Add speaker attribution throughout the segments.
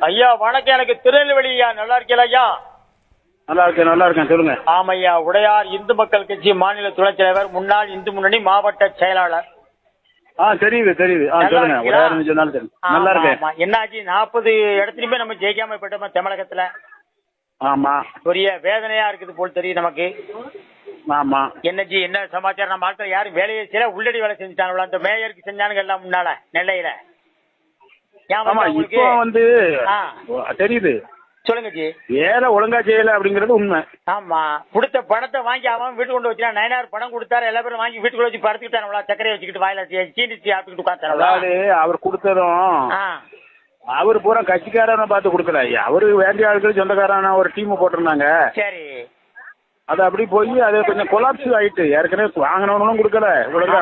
Speaker 1: ஐயா வணக்கம். எனக்கு திருநெல்வேலி ஐயா நல்லா இருக்கீங்களா ஐயா?
Speaker 2: நல்லா இருக்கேன் நல்லா இருக்கேன். சொல்லுங்க.
Speaker 1: ஆமையா உடையார் இந்து மக்கள் கட்சி மாநில துணைத் தலைவர் முன்னாள் இந்து முன்னணி மாவட்ட செயலாளர்.
Speaker 2: ஆ தெரியுது தெரியுது. ஆ சொல்லுங்க? உடையார் சொன்னாலும் தெரியும் நல்லா இருக்கேன்.
Speaker 1: என்னாச்சு? நாற்பது இடத்துலயுமே நம்ம ஜெயிக்காம போயிட்டோமா தமிழகத்துல?
Speaker 2: ஆமா.
Speaker 1: பெரிய வேதனையா இருக்குது போல் தெரியும் நமக்கு.
Speaker 2: ஆமா.
Speaker 1: என்னஜி என்ன சமாச்சாரம்? நம்ம ஆட்கள் யாரும் வேலையை செய்யல உள்ளடி வேலை செஞ்சுட்டாங்களா? அந்த மேயருக்கு செஞ்சானுங்க எல்லாம் முன்னால நெல்லையில.
Speaker 2: ஆமா? இப்போ வந்து. தெரியுது.
Speaker 1: சொல்லுங்க ஜி.
Speaker 2: வேலை ஒழுங்கா செய்யல அப்படிங்கிறது உண்மை.
Speaker 1: ஆமா. கொடுத்த பணத்தை வாங்கி அவன் வீட்டு கொண்டு வச்சுனா நயனார் பணம் கொடுத்தாரு எல்லா பேரும் வாங்கி வீட்டுக்குள்ள வச்சு படுத்துக்கிட்டானுங்களா? சக்கரையை வச்சுக்கிட்டு வாயில சீனி சாப்பிட்டுக்கிட்டு உட்காந்துறாங்களா
Speaker 2: அதாவது அவர் கொடுத்ததும் அவர் பூரா கட்சிக்காரனை பார்த்து கொடுக்கல. அவரு வேண்டிய ஆட்கள் சொந்தக்காரன ஒரு டீம் போட்டிருந்தாங்க.
Speaker 1: சரி.
Speaker 2: அது அப்படி போய் அது கொஞ்சம் கொலாப்ஸ் ஆயிட்டு. ஏற்கனவே வாங்கினவனும் கொடுக்கல. ஒழுங்கா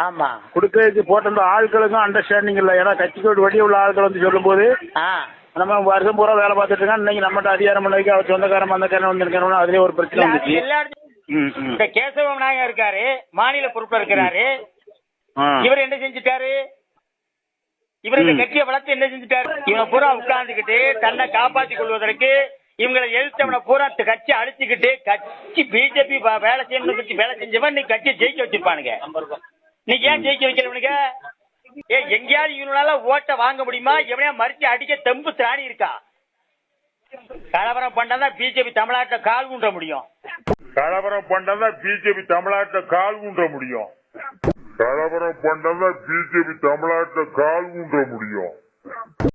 Speaker 1: ஆமா.
Speaker 2: கொடுக்கறதுக்கு போட்டிருந்த ஆட்களுக்கும் அண்டர்ஸ்டாண்டிங் இல்லை. ஏன்னா கட்சிக்கு வழி உள்ள ஆட்கள் வந்து சொல்லும்போது
Speaker 1: ஆ.
Speaker 2: நம்ம வருஷம் பூரா வேலை பார்த்துட்டு இருக்கோம் இன்னைக்கு நம்மகிட்ட அதிகாரம் பண்ணதுக்கு அவர் சொந்தக்காரன் வந்தக்காரன் வந்திருக்காரு அதுலயே ஒரு பிரச்சனை வந்துச்சு.
Speaker 1: இந்த கேசவ நாயகம் இருக்காரு மாநில பொறுப்புல இருக்கிறாரு. இவர் என்ன செஞ்சுட்டாரு? இவர் இந்த. கட்சியை வளர்த்து என்ன செஞ்சுட்டாரு? இவன் பூரா உட்கார்ந்துகிட்டு தன்னை காப்பாற்றிக் கொள்வதற்கு இவங்களை எதிர்த்தவனை பூரா கட்சி அழிச்சுக்கிட்டு கட்சி பிஜேபி வேலை செய்யணும் கட்சி வேலை செஞ்சவன் நீ கட்சியை ஜெயிக்க வச்சிருப்பானுங்க. நீ ஏன் ஜெயிக்க வைக்கலவனுங்க ஏ எங்கேயாவது இவனால ஓட்ட வாங்க முடியுமா? எவனையா மறிச்சு அடிக்க தெம்பு திராணி இருக்கா? கலவரம் பண்ணாதான் பிஜேபி தமிழ்நாட்டில் கால் ஊன்ற முடியும்.
Speaker 3: கலவரம் பண்ணதான் பிஜேபி தமிழ்நாட்டுல கால் ஊன்ற முடியும். கலவரம் பண்ணதான் பிஜேபி தமிழ்நாட்டுல கால் ஊன்ற முடியும்.